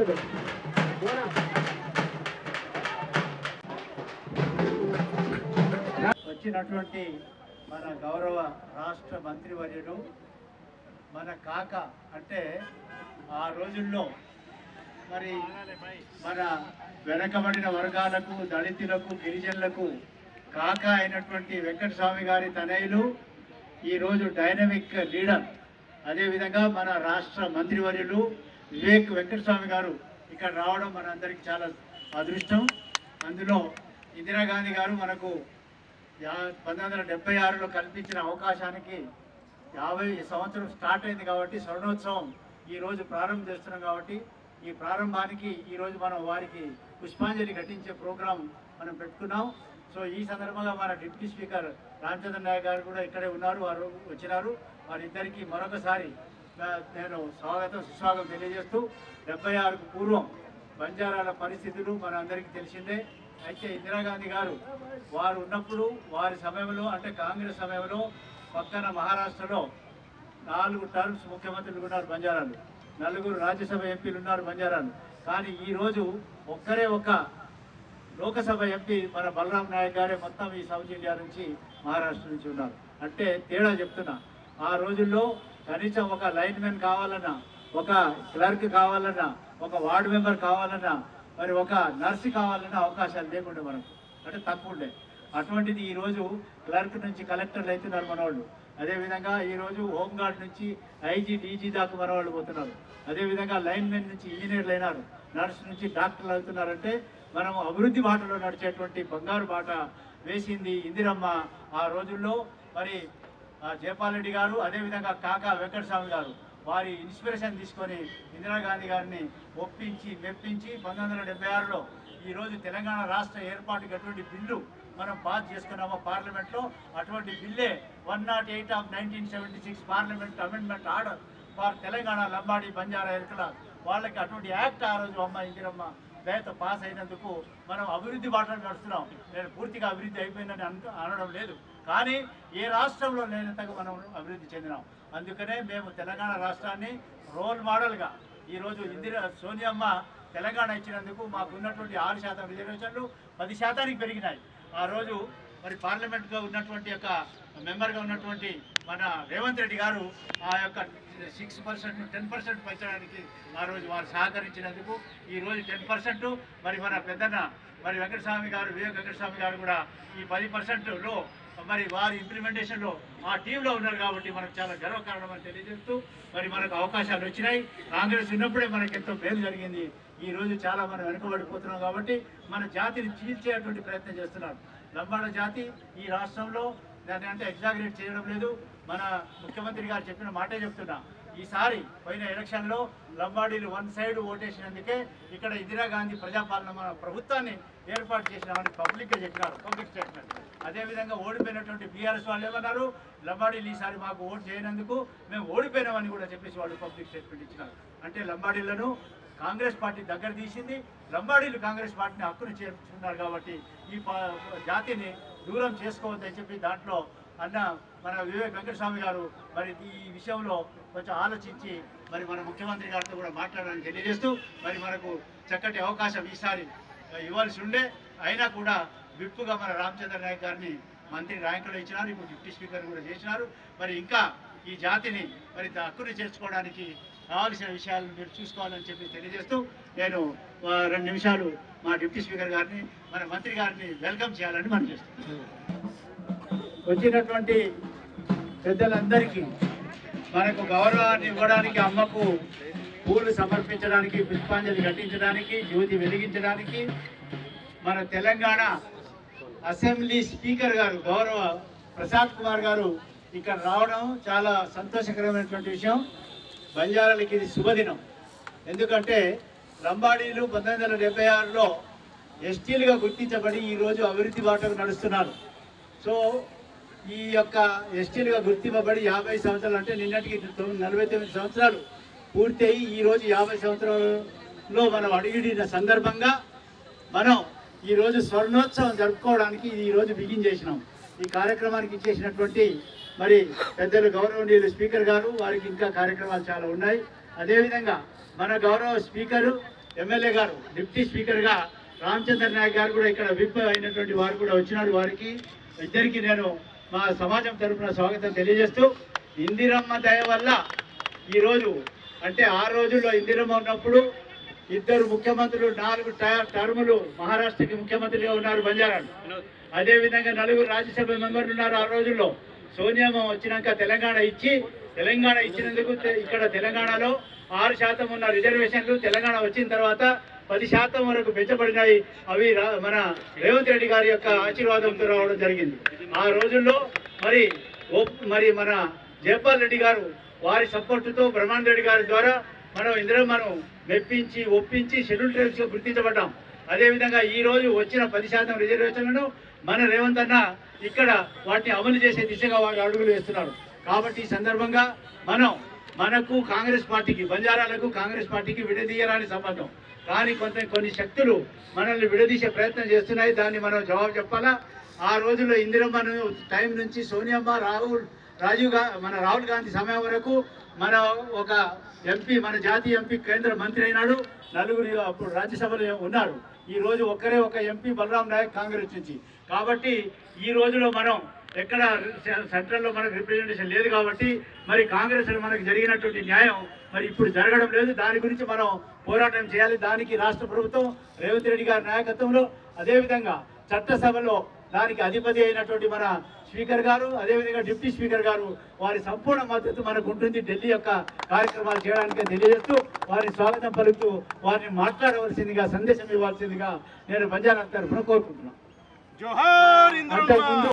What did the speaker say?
చూడు వచ్చినటువంటి మన గౌరవ రాష్ట్ర మంత్రివర్యుడు మన కాక అంటే ఆ రోజుల్లో మరి మన వెనకబడిన వర్గాలకు దళితులకు గిరిజనులకు కాక అయినటువంటి వెంకటస్వామి గారి తనయులు ఈరోజు డైనమిక్ లీడర్. అదేవిధంగా మన రాష్ట్ర మంత్రివర్యులు వివేక్ వెంకటస్వామి గారు ఇక్కడ రావడం మనందరికీ చాలా అదృష్టం. అందులో ఇందిరాగాంధీ గారు మనకు యా పంతొమ్మిది వందల డెబ్బై ఆరులో కల్పించిన అవకాశానికి యాభై సంవత్సరం స్టార్ట్ అయింది కాబట్టి స్వర్ణోత్సవం ఈరోజు ప్రారంభం చేస్తున్నాం కాబట్టి ఈ ప్రారంభానికి ఈరోజు మనం వారికి పుష్పాంజలి ఘటించే ప్రోగ్రాం మనం పెట్టుకున్నాం. సో ఈ సందర్భంగా మన డిప్యూటీ స్పీకర్ రామచంద్ర నాయక్ గారు కూడా ఇక్కడే ఉన్నారు వారు వచ్చినారు. వారిద్దరికీ మరొకసారి నేను స్వాగతం సుస్వాగతం తెలియజేస్తూ డెబ్బై ఆరుకు పూర్వం బంజారాల పరిస్థితులు మన అందరికీ తెలిసిందే. అయితే ఇందిరాగాంధీ గారు వారు ఉన్నప్పుడు వారి సమయంలో అంటే కాంగ్రెస్ సమయంలో పక్కన మహారాష్ట్రలో నాలుగు టర్మ్స్ ముఖ్యమంత్రులు ఉన్నారు బంజారాలు. నలుగురు రాజ్యసభ ఎంపీలు ఉన్నారు బంజారాలు. కానీ ఈరోజు ఒక్కరే ఒక్క లోకసభ ఎంపీ మన బలరాం నాయక్ గారే మొత్తం ఈ సౌత్ ఇండియా నుంచి మహారాష్ట్ర నుంచి ఉన్నారు. అంటే తేడా చెప్తున్నా. ఆ రోజుల్లో కనీసం ఒక లైన్ మెన్ కావాలన్నా ఒక క్లర్క్ కావాలన్నా ఒక వార్డు మెంబర్ కావాలన్నా మరి ఒక నర్సు కావాలన్నా అవకాశాలు లేకుండే మనకు అంటే తక్కువ ఉండే అటువంటిది ఈరోజు క్లర్క్ నుంచి కలెక్టర్లు అవుతున్నారు మనవాళ్ళు. అదేవిధంగా ఈరోజు హోంగార్డ్ నుంచి ఐజీ డీజీ దాకా మనవాళ్ళు పోతున్నారు. అదేవిధంగా లైన్ మ్యాన్ నుంచి ఇంజనీర్లు అయినారు. నర్స్ నుంచి డాక్టర్లు అవుతున్నారంటే మనం అభివృద్ధి బాటలో నడిచేటువంటి బంగారు బాట వేసింది ఇందిరమ్మ ఆ రోజుల్లో. మరి జయపాల్ రెడ్డి గారు అదేవిధంగా కాకా వెంకటస్వామి గారు వారి ఇన్స్పిరేషన్ తీసుకొని ఇందిరాగాంధీ గారిని ఒప్పించి మెప్పించి పంతొమ్మిది వందల డెబ్బై ఆరులో ఈరోజు తెలంగాణ రాష్ట్ర ఏర్పాటుకి అటువంటి బిల్లు మనం పాస్ చేసుకున్నామో పార్లమెంట్లో. అటువంటి బిల్లే one not eight of nineteen seventy six parliament amendment order for Telangana Lambadi Banjara Yerukala. వాళ్ళకి అటువంటి యాక్ట్ ఆ రోజు అమ్మ ఇందిరమ్మ దయతో పాస్ అయినందుకు మనం అభివృద్ధి బాటలు నడుస్తున్నాం. నేను పూర్తిగా అభివృద్ధి అయిపోయిందని అనడం లేదు. కానీ ఏ రాష్ట్రంలో లేనంతగా మనం అభివృద్ధి చెందినాం. అందుకనే మేము తెలంగాణ రాష్ట్రాన్ని రోల్ మోడల్గా ఈరోజు ఇందిరా సోనియమ్మ తెలంగాణ ఇచ్చినందుకు మాకు ఉన్నటువంటి ఆరు శాతం రిజర్వేషన్లు పది శాతానికి పెరిగినాయి. ఆ రోజు మరి పార్లమెంట్గా ఉన్నటువంటి యొక్క మెంబర్గా ఉన్నటువంటి మన రేవంత్ రెడ్డి గారు ఆ యొక్క సిక్స్ పర్సెంట్ టెన్ పర్సెంట్ పెంచడానికి ఆ రోజు వారు సహకరించినందుకు ఈ రోజు టెన్ పర్సెంట్. మరి మన పెద్దన్న మరి వెంకటస్వామి గారు వివేక్ వెంకటస్వామి గారు కూడా ఈ పది పర్సెంట్లో మరి వారి ఇంప్లిమెంటేషన్లో ఆ టీంలో ఉన్నారు కాబట్టి మనకు చాలా గర్వకారణం అని తెలియజేస్తూ మరి మనకు అవకాశాలు వచ్చినాయి. కాంగ్రెస్ ఉన్నప్పుడే మనకి ఎంతో మేలు జరిగింది. ఈ రోజు చాలా మనం వెనుకబడిపోతున్నాం కాబట్టి మన జాతిని చీల్చేటువంటి ప్రయత్నం చేస్తున్నారు లంబాడ జాతి ఈ రాష్ట్రంలో దాన్ని అంటే ఎగ్జాగరేట్ చేయడం లేదు. మన ముఖ్యమంత్రి గారు చెప్పిన మాటే చెప్తున్నా. ఈసారి పోయిన ఎలక్షన్లో లంబాడీలు వన్ సైడ్ ఓటేసినందుకే ఇక్కడ ఇందిరాగాంధీ ప్రజాపాలన మన ప్రభుత్వాన్ని ఏర్పాటు చేసినామని పబ్లిక్గా చెప్పినారు. పబ్లిక్ స్టేట్మెంట్ అదేవిధంగా ఓడిపోయినటువంటి బీఆర్ఎస్ వాళ్ళు ఏమన్నారు? లంబాడీలు ఈసారి మాకు ఓటు చేయనందుకు మేము ఓడిపోయినామని కూడా చెప్పేసి వాళ్ళు పబ్లిక్ స్టేట్మెంట్ ఇచ్చినారు. అంటే లంబాడీలను కాంగ్రెస్ పార్టీ దగ్గర తీసింది. లంబాడీలు కాంగ్రెస్ పార్టీని హక్కును చేర్చుకున్నారు కాబట్టి ఈ పా- జాతిని దూరం చేసుకోవద్దని చెప్పి దాంట్లో అన్న మన వివేక్ వెంకటస్వామి గారు మరి ఈ విషయంలో కొంచెం ఆలోచించి మరి మన ముఖ్యమంత్రి గారితో కూడా మాట్లాడాలని తెలియజేస్తూ మరి మనకు చక్కటి అవకాశం ఈసారి ఇవ్వాల్సి ఉండే అయినా కూడా విప్పుగా మన రామచంద్ర నాయక్ గారిని మంత్రి ర్యాంకులో ఇచ్చినారు. ఇప్పుడు డిప్యూటీ స్పీకర్ కూడా చేసినారు. మరి ఇంకా ఈ జాతిని మరి ద- హక్కును చేర్చుకోవడానికి కావాల్సిన విషయాలను మీరు చూసుకోవాలని చెప్పి తెలియజేస్తూ నేను రెండు నిమిషాలు మా డిప్యూటీ స్పీకర్ గారిని మన మంత్రి గారిని వెల్కమ్ చేయాలని మనం చేస్తున్నాం. వచ్చినటువంటి పెద్దలందరికీ మనకు గౌరవాన్ని ఇవ్వడానికి అమ్మకు పూలు సమర్పించడానికి పుష్పాంజలి ఘటించడానికి జ్యోతి వెలిగించడానికి మన తెలంగాణ అసెంబ్లీ స్పీకర్ గారు గౌరవ ప్రసాద్ కుమార్ గారు ఇక్కడ రావడం చాలా సంతోషకరమైనటువంటి విషయం. బంజారాలకి ఇది శుభదినం. ఎందుకంటే లంబాడీలు పంతొమ్మిది వందల డెబ్బై ఆరులో ఎస్టీలుగా గుర్తించబడి ఈరోజు అభివృద్ధి బాటకు నడుస్తున్నారు. సో ఈ యొక్క ఎస్టీలుగా గుర్తింపబడి యాభై సంవత్సరాలు అంటే నిన్నటికి తొమ్మిది- నలభై తొమ్మిది సంవత్సరాలు పూర్తి అయ్యి ఈరోజు యాభై సంవత్సరాలలో మనం అడిగిన సందర్భంగా మనం ఈరోజు స్వర్ణోత్సవం జరుపుకోవడానికి ఈరోజు బిగిన్ చేసినాం. ఈ కార్యక్రమానికి ఇచ్చేసినటువంటి మరి పెద్దలు గౌరవనీయులు స్పీకర్ గారు వారికి ఇంకా కార్యక్రమాలు చాలా ఉన్నాయి. అదేవిధంగా మన గౌరవ స్పీకరు ఎమ్మెల్యే గారు డిప్యూటీ స్పీకర్గా రామచంద్ర నాయక్ గారు కూడా ఇక్కడ విప్ అయినటువంటి వారు కూడా వచ్చినారు వారికి. ఇద్దరికి నేను మా సమాజం తరఫున స్వాగతం తెలియజేస్తూ ఇందిరమ్మ దయ వల్ల ఈరోజు అంటే ఆ రోజుల్లో ఇందిరమ్మ ఉన్నప్పుడు ఇద్దరు ముఖ్యమంత్రులు నాలుగు టర్ములు మహారాష్ట్రకి ముఖ్యమంత్రిగా ఉన్నారు బంజారాలు. అదేవిధంగా నలుగురు రాజ్యసభ మెంబర్లు ఉన్నారు ఆ రోజుల్లో. సోనియా వచ్చినాక తెలంగాణ ఇచ్చి తెలంగాణ ఇచ్చినందుకు ఇక్కడ తెలంగాణలో ఆరు శాతం ఉన్న రిజర్వేషన్లు తెలంగాణ వచ్చిన తర్వాత పది శాతం వరకు పెంచబడినాయి. అవి రా- మన రేవంత్ రెడ్డి గారి యొక్క ఆశీర్వాదంతో రావడం జరిగింది. ఆ రోజుల్లో మరి మరి మన జయపాల్ రెడ్డి గారు వారి సపోర్టుతో బ్రహ్మాండ్ రెడ్డి గారి ద్వారా మనం ఇందిరమ్మను మెప్పించి ఒప్పించి షెడ్యూల్ ట్రైబ్స్గా గుర్తించబడ్డాం. అదేవిధంగా ఈరోజు వచ్చిన పది శాతం రిజర్వేషన్లను మన రేవంత్ అన్న ఇక్కడ వాటిని అమలు చేసే దిశగా వారు అడుగులు వేస్తున్నారు. కాబట్టి ఈ సందర్భంగా మనం మనకు కాంగ్రెస్ పార్టీకి బంజారాలకు కాంగ్రెస్ పార్టీకి విడదీయరాని సంబంధం. కానీ కొంత కొన్ని శక్తులు మనల్ని విడదీసే ప్రయత్నం చేస్తున్నాయి. దాన్ని మనం జవాబు చెప్పాలా? ఆ రోజుల్లో ఇందిరమ్మను టైం నుంచి సోనియమ్మ రాహుల్ రాజీవ్ మన రాహుల్ గాంధీ సమయం వరకు మన ఒక ఎంపీ మన జాతీయ ఎంపీ కేంద్ర మంత్రి అయినాడు. నలుగురు అప్పుడు రాజ్యసభలో ఉన్నారు. ఈ రోజు ఒక్కరే ఒక ఎంపీ బలరాం నాయక్ కాంగ్రెస్ నుంచి. కాబట్టి ఈ రోజులో మనం ఎక్కడ సెంట్రల్లో మనకు రిప్రజెంటేషన్ లేదు కాబట్టి మరి కాంగ్రెస్ మనకు జరిగినటువంటి న్యాయం మరి ఇప్పుడు జరగడం లేదు. దాని గురించి మనం పోరాటం చేయాలి. దానికి రాష్ట్ర ప్రభుత్వం రేవంత్ రెడ్డి గారి నాయకత్వంలో. అదేవిధంగా చట్టసభలో దానికి అధిపతి అయినటువంటి మన స్పీకర్ గారు అదేవిధంగా డిప్యూటీ స్పీకర్ గారు వారి సంపూర్ణ మద్దతు మనకు ఉంటుంది ఢిల్లీ యొక్క కార్యక్రమాలు చేయడానికి తెలియజేస్తూ వారిని స్వాగతం పలుకుతూ వారిని మాట్లాడవలసిందిగా సందేశం ఇవ్వాల్సిందిగా నేను పంజాబ్ తరఫున కోరుకుంటున్నాను.